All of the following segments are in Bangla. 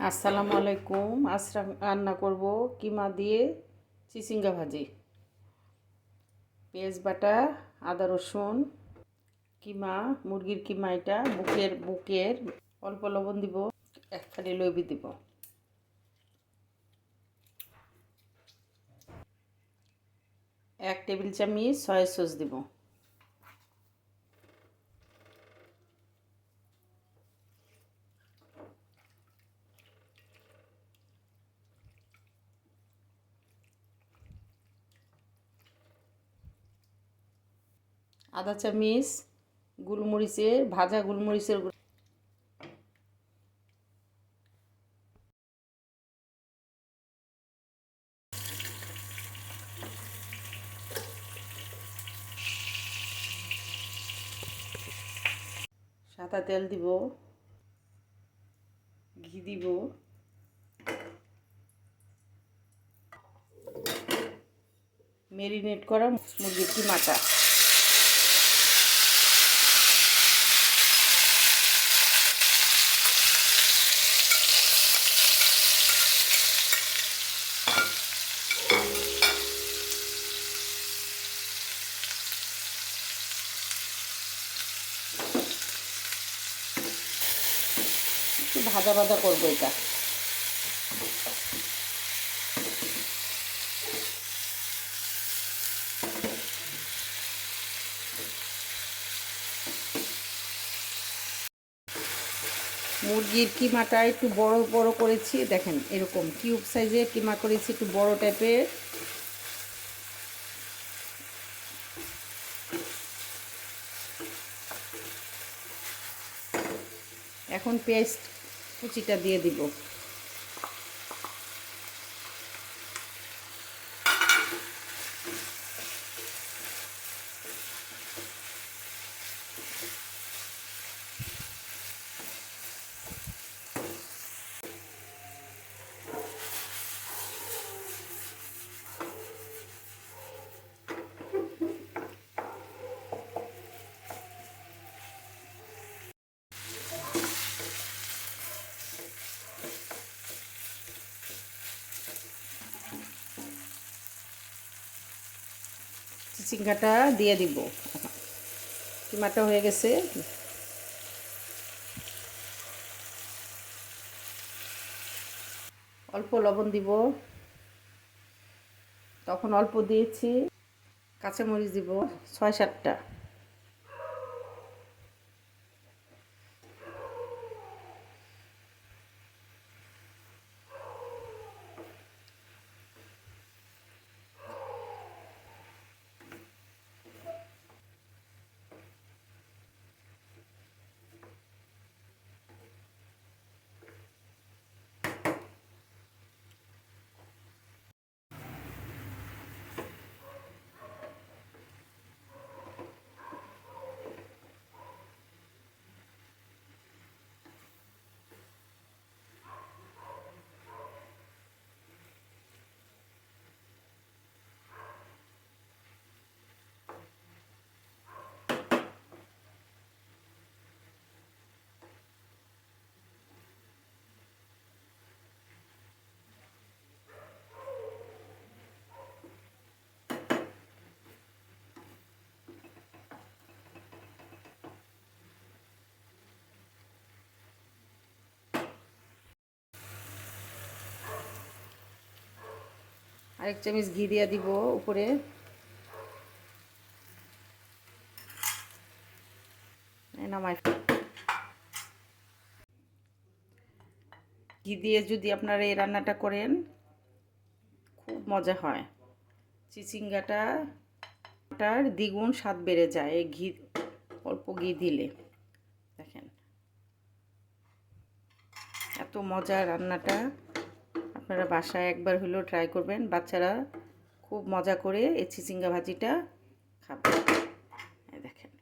আসসালামু আলাইকুম। আজ রান্না করব কিমা দিয়ে চিচিঙ্গা ভাজি। পেঁয়াজ বাটা, আদা রসুন, কিমা, মুরগির কিমা এটা, বুকের বুকের, অল্প লবণ দিব, এক খালি লবি দিব। এক টেবিল চামচ সয়া সস দিব। আধা চামিচ গোলমরিচের ভাজা গোলমরিচের সাদা তেল দিব ঘি দিব। মেরিনেট করা মুরগির কিমাটা ভাজা ভাজা করব এটা। মুরগির কিমাটা একটু বড় বড় করেছি, দেখেন এরকম কিউব সাইজের কিমা করেছি, একটু বড় টাইপের। এখন পেস্ট কুচিটা দিয়ে দিব। চিচিঙ্গাটা দিয়ে দিব। কিমাটা হয়ে গেছে? অল্প লবণ দিব। তখন অল্প দিয়েছি। কাঁচামরিচ দিব। ছয় সাতটা। আরেক চামচ ঘি দিয়ে দিব উপরে। নামাই ঘি দিয়ে যদি আপনারা এই রান্নাটা করেন, খুব মজা হয়। চিচিঙ্গাটা, টার দ্বিগুণ স্বাদ বেড়ে যায় এই ঘি, অল্প ঘি দিলে। দেখেন, এত মজা রান্নাটা। আপনারা বাসায় একবার হলেও ট্রাই করবেন। বাচ্চারা খুব মজা করে এই চিচিঙ্গা ভাজিটা খাবে। দেখেন।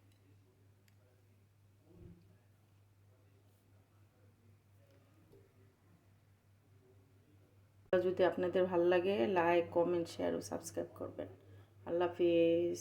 যদি আপনাদের ভালো লাগে লাইক কমেন্ট শেয়ার ও সাবস্ক্রাইব করবেন। আল্লাহ হাফিজ।